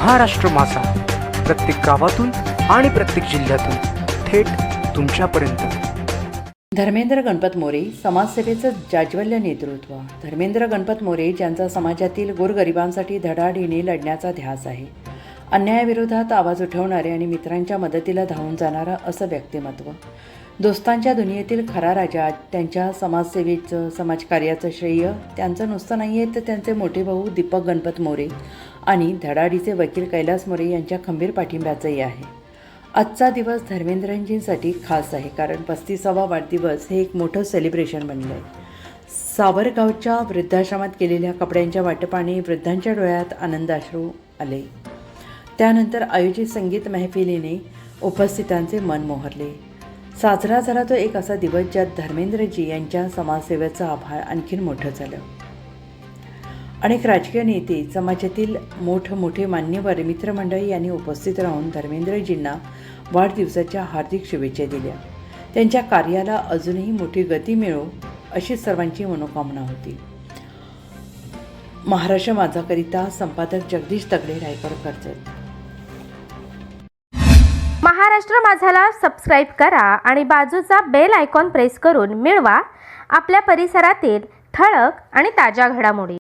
महाराष्ट्र माझा. प्रत्येक गावातून आणि प्रत्येक जिल्ह्यातून थेट तुमच्यापर्यंत. धर्मेंद्र गणपत मोरे समाजसेवेचं जाज्वल्य नेतृत्व. धर्मेंद्र गणपत मोरे ज्यांचा समाजातील गोरगरिबांसाठी धडाडीने लढण्याचा ध्यास आहे. अन्यायाविरोधात आवाज उठवणारे आणि मित्रांच्या मदतीला धावून जाणारं असं व्यक्तिमत्व. दोस्तांच्या दुनियेतील खरा राजा त्यांच्या समाजसेवेचं समाजकार्याचं श्रेय त्यांचं नुसतं नाही आहे तर त्यांचे मोठे भाऊ दीपक गणपत मोरे आणि धडाडीचे वकील कैलास मोरे यांच्या खंबीर पाठिंब्याचंही आहे. आजचा दिवस धर्मेंद्रजींसाठी खास आहे कारण पस्तीसावा वाढदिवस हे एक मोठं सेलिब्रेशन बनलं आहे सावरगावच्या वृद्धाश्रमात केलेल्या कपड्यांच्या वाटपाने वृद्धांच्या डोळ्यात आनंदाश्रू आले. त्यानंतर आयोजित संगीत महफिलीने उपस्थितांचे मन मोहरले. साजरा झाला तो एक असा दिवस ज्यात धर्मेंद्रजी यांच्या समाजसेवेचं आभार आणखीन मोठं झालं. अनेक राजकीय नेते समाजातील मोठमोठे मान्यवर मित्रमंडळी यांनी उपस्थित राहून धर्मेंद्रजींना वाढदिवसाच्या हार्दिक शुभेच्छा दिल्या. त्यांच्या कार्याला अजूनही मोठी गती मिळो अशी सर्वांची मनोकामना होती. महाराष्ट्र माझाकरिता संपादक जगदीश तगडे रायकर करतात. महाराष्ट्र माझाला सबस्क्राईब करा आणि बाजूचा बेल आयकॉन प्रेस करून मिळवा आपल्या परिसरातील ठळक आणि ताज्या घडामोडी.